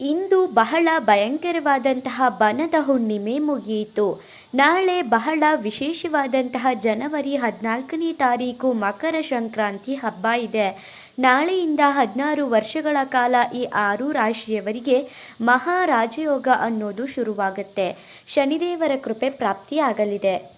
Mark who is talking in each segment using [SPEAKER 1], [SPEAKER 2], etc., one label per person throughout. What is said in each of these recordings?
[SPEAKER 1] ಇಂದು ಬಹಳ ಭಯಂಕರವಾದಂತಹ ಬನದ ಹುಣ್ಣಿಮೆ ಮುಗಿಯಿತು ನಾಳೆ ಬಹಳ ವಿಶೇಷವಾದಂತಹ ಜನವರಿ ಹದಿನಾಲ್ಕನೇ ತಾರೀಕು ಮಕರ ಸಂಕ್ರಾಂತಿ ಹಬ್ಬ ಇದೆ. ನಾಳೆಯಿಂದ ಹದಿನಾರು ವರ್ಷಗಳ ಕಾಲ ಈ ಆರು ರಾಶಿಯವರಿಗೆ ಮಹಾರಾಜಯೋಗ ಅನ್ನೋದು ಶುರುವಾಗುತ್ತೆ. ಶನಿದೇವರ ಕೃಪೆ ಪ್ರಾಪ್ತಿಯಾಗಲಿದೆ.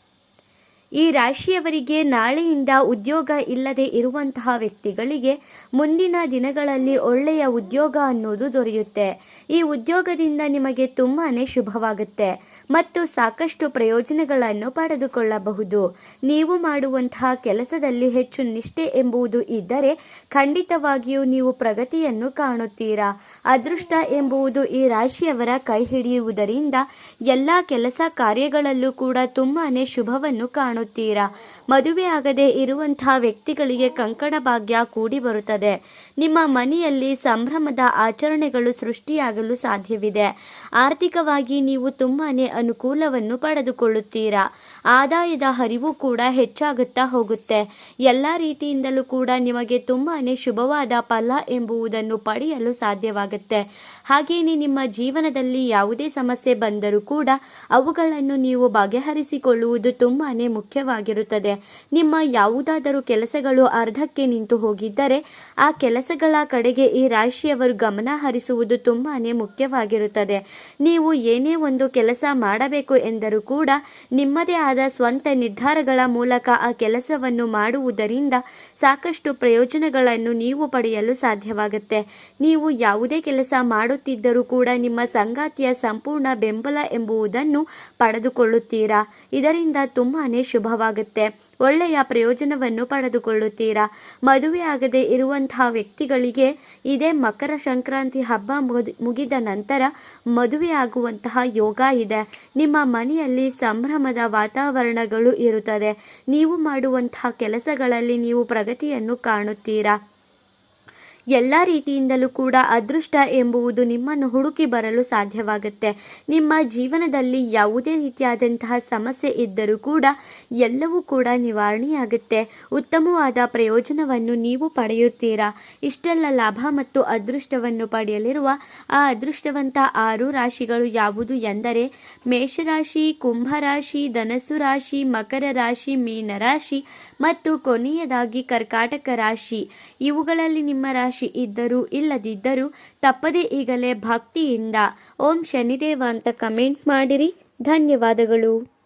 [SPEAKER 1] ಈ ರಾಶಿಯವರಿಗೆ ನಾಳೆಯಿಂದ ಉದ್ಯೋಗ ಇಲ್ಲದೆ ಇರುವಂತಹ ವ್ಯಕ್ತಿಗಳಿಗೆ ಮುಂದಿನ ದಿನಗಳಲ್ಲಿ ಒಳ್ಳೆಯ ಉದ್ಯೋಗ ಅನ್ನೋದು ದೊರೆಯುತ್ತೆ. ಈ ಉದ್ಯೋಗದಿಂದ ನಿಮಗೆ ತುಂಬಾನೇ ಶುಭವಾಗುತ್ತೆ. ಮತ್ತು ಸಾಕಷ್ಟು ಪ್ರಯೋಜನಗಳನ್ನು ಪಡೆದುಕೊಳ್ಳಬಹುದು. ನೀವು ಮಾಡುವಂತಹ ಕೆಲಸದಲ್ಲಿ ಹೆಚ್ಚು ನಿಷ್ಠೆ ಎಂಬುದು ಇದ್ದರೆ ಖಂಡಿತವಾಗಿಯೂ ನೀವು ಪ್ರಗತಿಯನ್ನು ಕಾಣುತ್ತೀರಾ. ಅದೃಷ್ಟ ಎಂಬುವುದು ಈ ರಾಶಿಯವರ ಕೈ ಹಿಡಿಯುವುದರಿಂದ ಎಲ್ಲ ಕೆಲಸ ಕಾರ್ಯಗಳಲ್ಲೂ ಕೂಡ ತುಂಬಾನೇ ಶುಭವನ್ನು ಕಾಣುತ್ತೀರಾ. ಮದುವೆ ಆಗದೆ ಇರುವಂತಹ ವ್ಯಕ್ತಿಗಳಿಗೆ ಕಂಕಣ ಭಾಗ್ಯ ಕೂಡಿ ಬರುತ್ತದೆ. ನಿಮ್ಮ ಮನೆಯಲ್ಲಿ ಸಂಭ್ರಮದ ಆಚರಣೆಗಳು ಸೃಷ್ಟಿಯಾಗಲು ಸಾಧ್ಯವಿದೆ. ಆರ್ಥಿಕವಾಗಿ ನೀವು ತುಂಬಾನೇ ಅನುಕೂಲವನ್ನು ಪಡೆದುಕೊಳ್ಳುತ್ತೀರಾ? ಆದಾಯದ ಹರಿವು ಕೂಡ ಹೆಚ್ಚಾಗುತ್ತಾ ಹೋಗುತ್ತೆ. ಎಲ್ಲ ರೀತಿಯಿಂದಲೂ ಕೂಡ ನಿಮಗೆ ತುಂಬಾ ಶುಭವಾದ ಫಲ ಎಂಬುವುದನ್ನು ಪಡೆಯಲು ಸಾಧ್ಯವಾಗುತ್ತೆ. ಹಾಗೆಯೇ ನಿಮ್ಮ ಜೀವನದಲ್ಲಿ ಯಾವುದೇ ಸಮಸ್ಯೆ ಬಂದರೂ ಕೂಡ ಅವುಗಳನ್ನು ನೀವು ಬಗೆಹರಿಸಿಕೊಳ್ಳುವುದು ತುಂಬಾ ಮುಖ್ಯವಾಗಿರುತ್ತದೆ. ನಿಮ್ಮ ಯಾವುದಾದರೂ ಕೆಲಸಗಳು ಅರ್ಧಕ್ಕೆ ನಿಂತು ಹೋಗಿದ್ದರೆ ಆ ಕೆಲಸಗಳ ಕಡೆಗೆ ಈ ರಾಶಿಯವರು ಗಮನ ಹರಿಸುವುದು ತುಂಬಾ ಮುಖ್ಯವಾಗಿರುತ್ತದೆ. ನೀವು ಏನೇ ಒಂದು ಕೆಲಸ ಮಾಡಬೇಕು ಎಂದರೂ ಕೂಡ ನಿಮ್ಮದೇ ಆದ ಸ್ವಂತ ನಿರ್ಧಾರಗಳ ಮೂಲಕ ಆ ಕೆಲಸವನ್ನು ಮಾಡುವುದರಿಂದ ಸಾಕಷ್ಟು ಪ್ರಯೋಜನಗಳನ್ನು ನೀವು ಪಡೆಯಲು ಸಾಧ್ಯವಾಗುತ್ತೆ. ನೀವು ಯಾವುದೇ ಕೆಲಸ ಮಾಡುತ್ತಿದ್ದರೂ ಕೂಡ ನಿಮ್ಮ ಸಂಗಾತಿಯ ಸಂಪೂರ್ಣ ಬೆಂಬಲ ಎಂಬುದನ್ನು ಪಡೆದುಕೊಳ್ಳುತ್ತೀರಾ? ಇದರಿಂದ ತುಂಬಾನೇ ಶುಭವಾಗುತ್ತೆ. ಒಳ್ಳೆಯ ಪ್ರಯೋಜನವನ್ನು ಪಡೆದುಕೊಳ್ಳುತ್ತೀರಾ? ಮದುವೆ ಆಗದೆ ಇರುವಂತಹ ವ್ಯಕ್ತಿಗಳಿಗೆ ಇದೇ ಮಕರ ಸಂಕ್ರಾಂತಿ ಹಬ್ಬ ಮುಗಿದ ನಂತರ ಮದುವೆ ಆಗುವಂತಹ ಯೋಗ ಇದೆ. ನಿಮ್ಮ ಮನೆಯಲ್ಲಿ ಸಂಭ್ರಮದ ವಾತಾವರಣಗಳು ಇರುತ್ತದೆ. ನೀವು ಮಾಡುವಂತಹ ಕೆಲಸಗಳಲ್ಲಿ ನೀವು ಪ್ರಗತಿಯನ್ನು ಕಾಣುತ್ತೀರಾ? ಎಲ್ಲ ರೀತಿಯಿಂದಲೂ ಕೂಡ ಅದೃಷ್ಟ ಎಂಬುವುದು ನಿಮ್ಮನ್ನು ಹುಡುಕಿ ಬರಲು ಸಾಧ್ಯವಾಗುತ್ತೆ. ನಿಮ್ಮ ಜೀವನದಲ್ಲಿ ಯಾವುದೇ ರೀತಿಯಾದಂತಹ ಸಮಸ್ಯೆ ಇದ್ದರೂ ಕೂಡ ಎಲ್ಲವೂ ಕೂಡ ನಿವಾರಣೆಯಾಗುತ್ತೆ. ಉತ್ತಮವಾದ ಪ್ರಯೋಜನವನ್ನು ನೀವು ಪಡೆಯುತ್ತೀರಾ? ಇಷ್ಟೆಲ್ಲ ಲಾಭ ಮತ್ತು ಅದೃಷ್ಟವನ್ನು ಪಡೆಯಲಿರುವ ಆ ಅದೃಷ್ಟವಂತ ಆರು ರಾಶಿಗಳು ಯಾವುದು ಎಂದರೆ ಮೇಷರಾಶಿ, ಕುಂಭರಾಶಿ, ಧನಸ್ಸು ರಾಶಿ, ಮಕರ ರಾಶಿ, ಮೀನರಾಶಿ ಮತ್ತು ಕೊನೆಯದಾಗಿ ಕರ್ಕಾಟಕ ರಾಶಿ. ಇವುಗಳಲ್ಲಿ ನಿಮ್ಮ ರಾಶಿ ರಾಶಿ ಇದ್ದರೂ ಇಲ್ಲದಿದ್ದರೂ ತಪ್ಪದೇ ಈಗಲೇ ಭಕ್ತಿಯಿಂದ ಓಂ ಶನಿದೇವ ಅಂತ ಕಮೆಂಟ್ ಮಾಡಿರಿ. ಧನ್ಯವಾದಗಳು.